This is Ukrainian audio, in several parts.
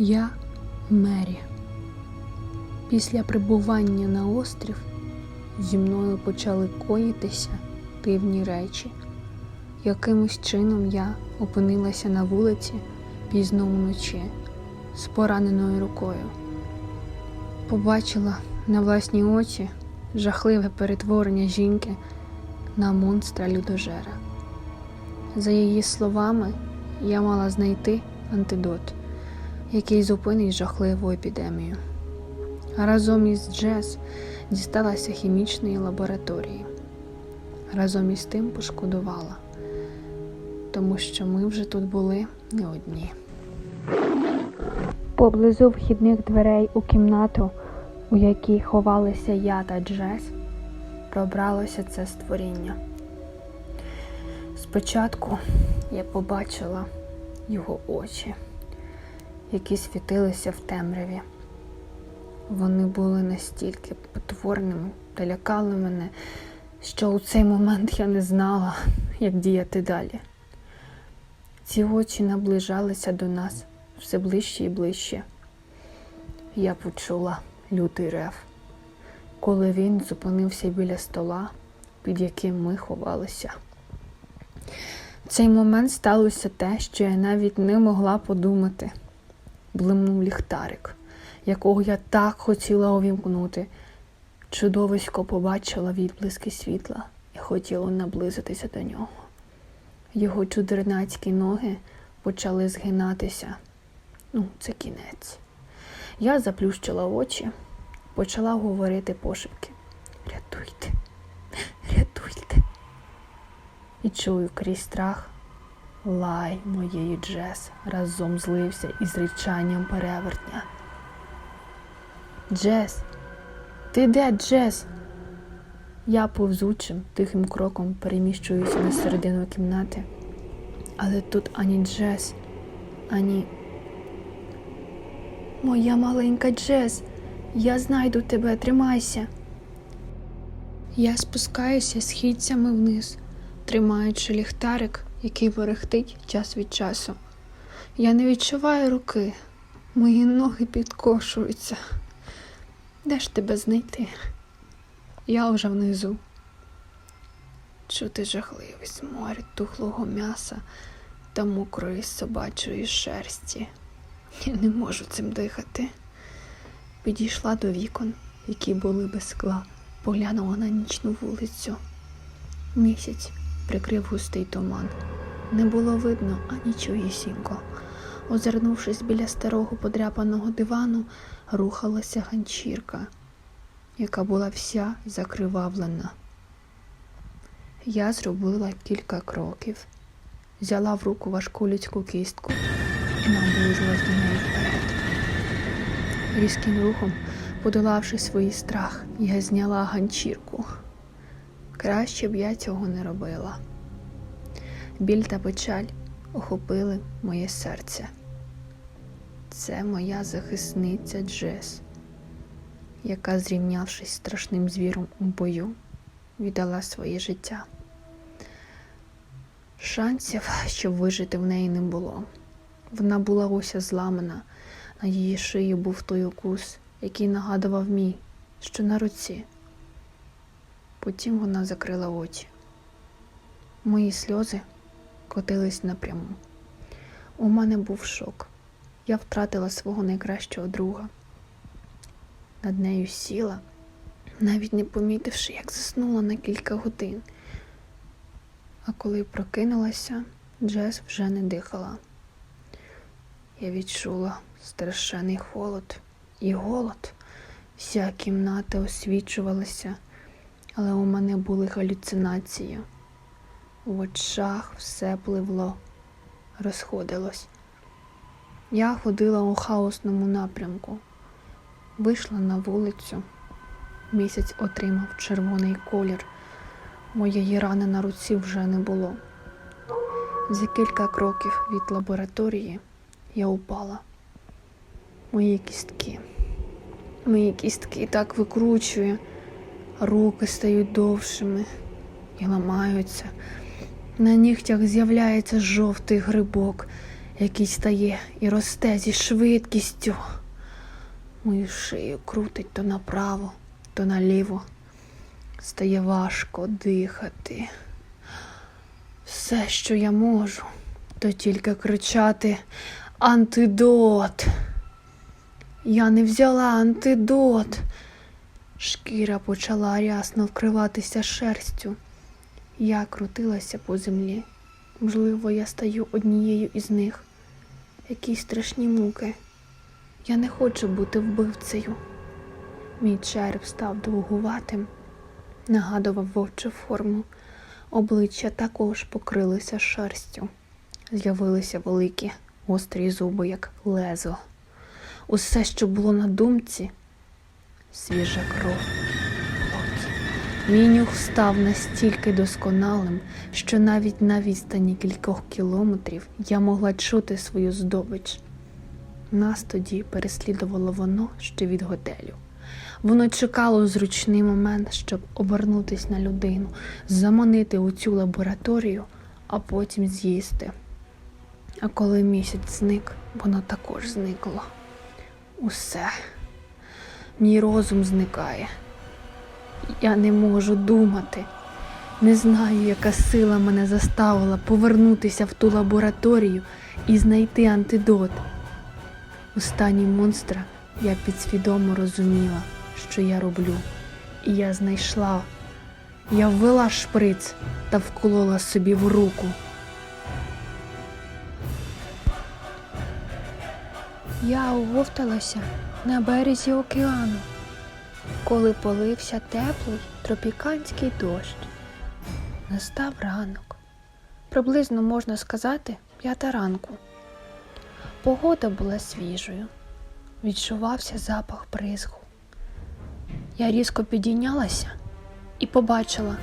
Я Мері. Після прибування на острів зі мною почали коїтися дивні речі. Якимось чином я опинилася на вулиці пізно вночі з пораненою рукою. Побачила на власні очі жахливе перетворення жінки на монстра людожера. За її словами, я мала знайти антидот, який зупинить жахливу епідемію. Разом із Джес дісталася хімічної лабораторії. Разом із тим пошкодувала, тому що ми вже тут були не одні. Поблизу вхідних дверей у кімнату, у якій ховалися я та Джес, пробралося це створіння. Спочатку я побачила його очі, які світилися в темряві. Вони були настільки потворними та лякали мене, що у цей момент я не знала, як діяти далі. Ці очі наближалися до нас все ближче і ближче. Я почула лютий рев, коли він зупинився біля стола, під яким ми ховалися. В цей момент сталося те, що я навіть не могла подумати. Блимнув ліхтарик, якого я так хотіла увімкнути. Чудовисько побачила відблиски світла і хотіло наблизитися до нього. Його чудернацькі ноги почали згинатися. Ну, це кінець. Я заплющила очі, почала говорити пошепки. Рятуйте, рятуйте. І чую крізь страх лай моєї Джес разом злився із речанням перевертня. Джес, ти де, Джес? Я повзучим, тихим кроком переміщуюся на середину кімнати, але тут ані Джес, ані. Моя маленька Джес, я знайду тебе, тримайся. Я спускаюся східцями вниз, тримаючи ліхтарик, який берехтить час від часу. Я не відчуваю руки, мої ноги підкошуються. Де ж тебе знайти? Я вже внизу. Чути жахливий сморід тухлого м'яса та мокрої собачої шерсті. Я не можу цим дихати. Підійшла до вікон, які були без скла, поглянула на нічну вулицю. Місяць прикрив густий туман. Не було видно анічогісінько. Озирнувшись біля старого подряпаного дивану, рухалася ганчірка, яка була вся закривавлена. Я зробила кілька кроків, взяла в руку важку людську кістку і наблизилась до неї вперед. Різким рухом, подолавши свій страх, я зняла ганчірку. Краще б я цього не робила. Біль та печаль охопили моє серце. Це моя захисниця Джес, яка, зрівнявшись страшним звіром у бою, віддала своє життя. Шансів, щоб вижити в неї не було. Вона була уся зламана, на її шиї був той укус, який нагадував мій, що на руці. Потім вона закрила очі. Мої сльози котились напряму. У мене був шок. Я втратила свого найкращого друга. Над нею сіла, навіть не помітивши, як заснула на кілька годин. А коли прокинулася, Джес вже не дихала. Я відчула страшенний холод і голод. Вся кімната освічувалася, але у мене були галюцинації. В очах все пливло, розходилось. Я ходила у хаосному напрямку, вийшла на вулицю. Місяць отримав червоний колір. Моєї рани на руці вже не було. За кілька кроків від лабораторії я упала. Мої кістки. Мої кістки так викручує, руки стають довшими і ламаються. На нігтях з'являється жовтий грибок, який стає і росте зі швидкістю. Мою шию крутить то направо, то наліво. Стає важко дихати. Все, що я можу, то тільки кричати антидот. Я не взяла антидот. Шкіра почала рясно вкриватися шерстю. Я крутилася по землі. Можливо, я стаю однією із них. Які страшні муки. Я не хочу бути вбивцею. Мій череп став довгуватим, нагадував вовчу форму. Обличчя також покрилося шерстю. З'явилися великі гострі зуби, як лезо. Усе, що було на думці, свіжа кров. плоть. Мій став настільки досконалим, що навіть на відстані кількох кілометрів я могла чути свою здобич. Нас тоді переслідувало воно ще від готелю. Воно чекало зручний момент, щоб обернутися на людину, заманити у цю лабораторію, а потім з'їсти. А коли місяць зник, воно також зникло. Усе. Мій розум зникає. Я не можу думати. Не знаю, яка сила мене заставила повернутися в ту лабораторію і знайти антидот. У стані монстра я підсвідомо розуміла, що я роблю. І я знайшла. Я ввела шприц та вколола собі в руку. Я оговталася на березі океану, коли полився теплий тропіканський дощ. Настав ранок. Приблизно можна сказати, п'ята ранку. Погода була свіжою, відчувався запах бризгу. Я різко підійнялася і побачила,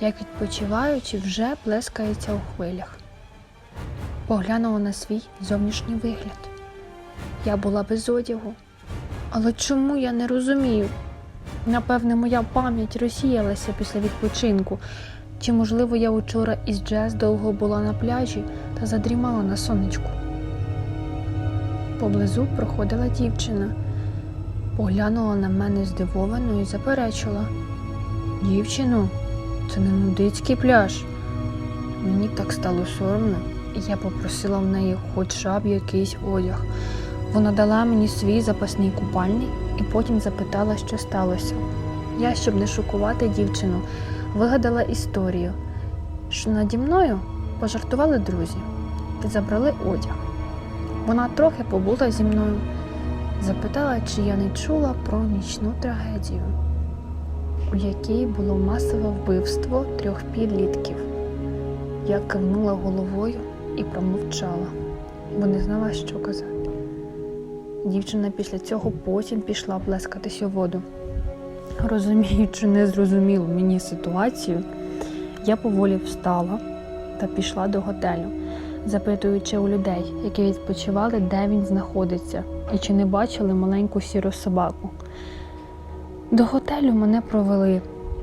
як відпочиваючи вже плескається у хвилях. Поглянула на свій зовнішній вигляд. Я була без одягу. Але чому я не розумію? Напевне, моя пам'ять розсіялася після відпочинку. Чи, можливо, я учора із Джес довго була на пляжі та задрімала на сонечку. Поблизу проходила дівчина, поглянула на мене здивовано і заперечила. Дівчино, це не нудицький пляж. Мені так стало соромно, і я попросила в неї хоча б якийсь одяг. Вона дала мені свій запасний купальний і потім запитала, що сталося. Я, щоб не шокувати дівчину, вигадала історію, що наді мною пожартували друзі і забрали одяг. Вона трохи побула зі мною, запитала, чи я не чула про нічну трагедію, у якій було масове вбивство трьох підлітків. Я кивнула головою і промовчала, бо не знала, що казати. Дівчина після цього потім пішла плескатись у воду. Розуміючи незрозумілу мені ситуацію, я поволі встала та пішла до готелю, запитуючи у людей, які відпочивали, де він знаходиться, і чи не бачили маленьку сіру собаку. До готелю мене провели,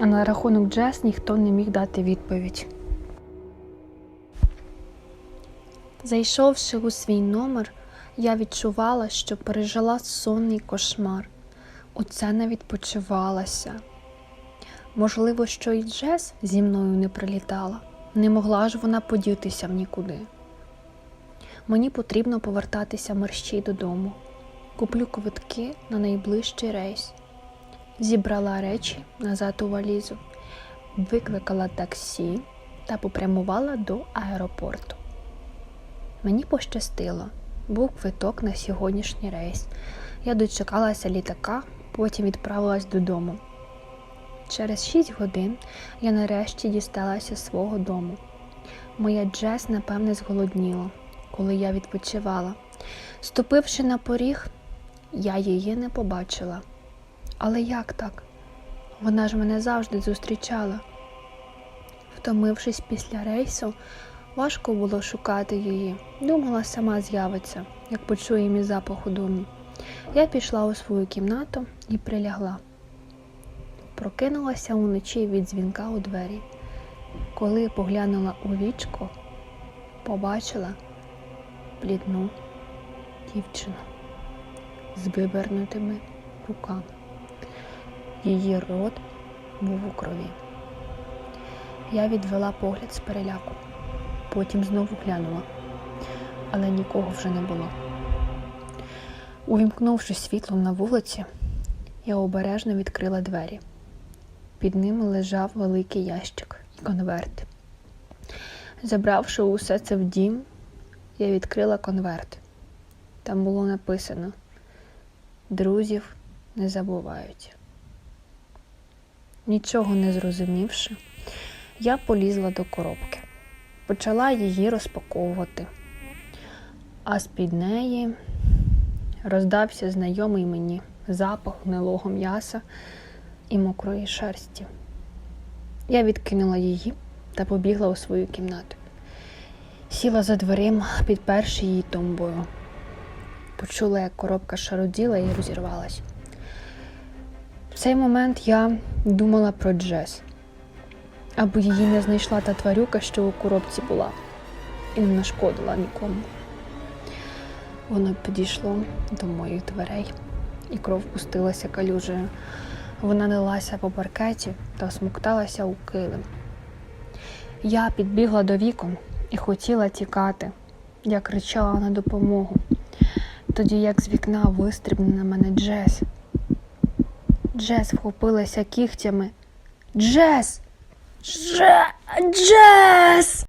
а на рахунок Джес ніхто не міг дати відповідь. Зайшовши у свій номер, я відчувала, що пережила сонний кошмар. Оце не відпочивалася. Можливо, що і Джес зі мною не прилітала, не могла ж вона подітися в нікуди. Мені потрібно повертатися мерщій додому. Куплю квитки на найближчий рейс. Зібрала речі назад у валізу, викликала таксі та попрямувала до аеропорту. Мені пощастило, був квиток на сьогоднішній рейс. Я дочекалася літака, потім відправилась додому. Через шість годин я нарешті дісталася свого дому. Моя Джес, напевне, зголодніла, коли я відпочивала. Ступивши на поріг, я її не побачила. Але як так? Вона ж мене завжди зустрічала. Втомившись після рейсу, важко було шукати її. Думала, сама з'явиться, як почує мій запах у домі. Я пішла у свою кімнату і прилягла. Прокинулася уночі від дзвінка у двері. Коли поглянула у вічко, побачила, блідну дівчину з вивернутими руками. Її рот був у крові. Я відвела погляд з переляку, потім знову глянула, але нікого вже не було. Увімкнувши світлом на вулиці, я обережно відкрила двері. Під ними лежав великий ящик і конверт. Забравши усе це в дім, я відкрила конверт. Там було написано: Друзів не забувають. Нічого не зрозумівши, я полізла до коробки, почала її розпаковувати, а з-під неї роздався знайомий мені запах гнилого м'яса і мокрої шерсті. Я відкинула її та побігла у свою кімнату. Сіла за дверима, підперши її тумбою. Почула, як коробка шаруділа і розірвалась. В цей момент я думала про Джес, аби її не знайшла та тварюка, що у коробці була, і не нашкодила нікому. Воно підійшло до моїх дверей, і кров пустилася калюжею. Вона лилася по паркеті та смокталася у килим. Я підбігла до вікон і хотіла тікати. Я кричала на допомогу. Тоді як з вікна вистрибне на мене Джес. Джес вхопилася кігтями. Джес! Дже... Джес!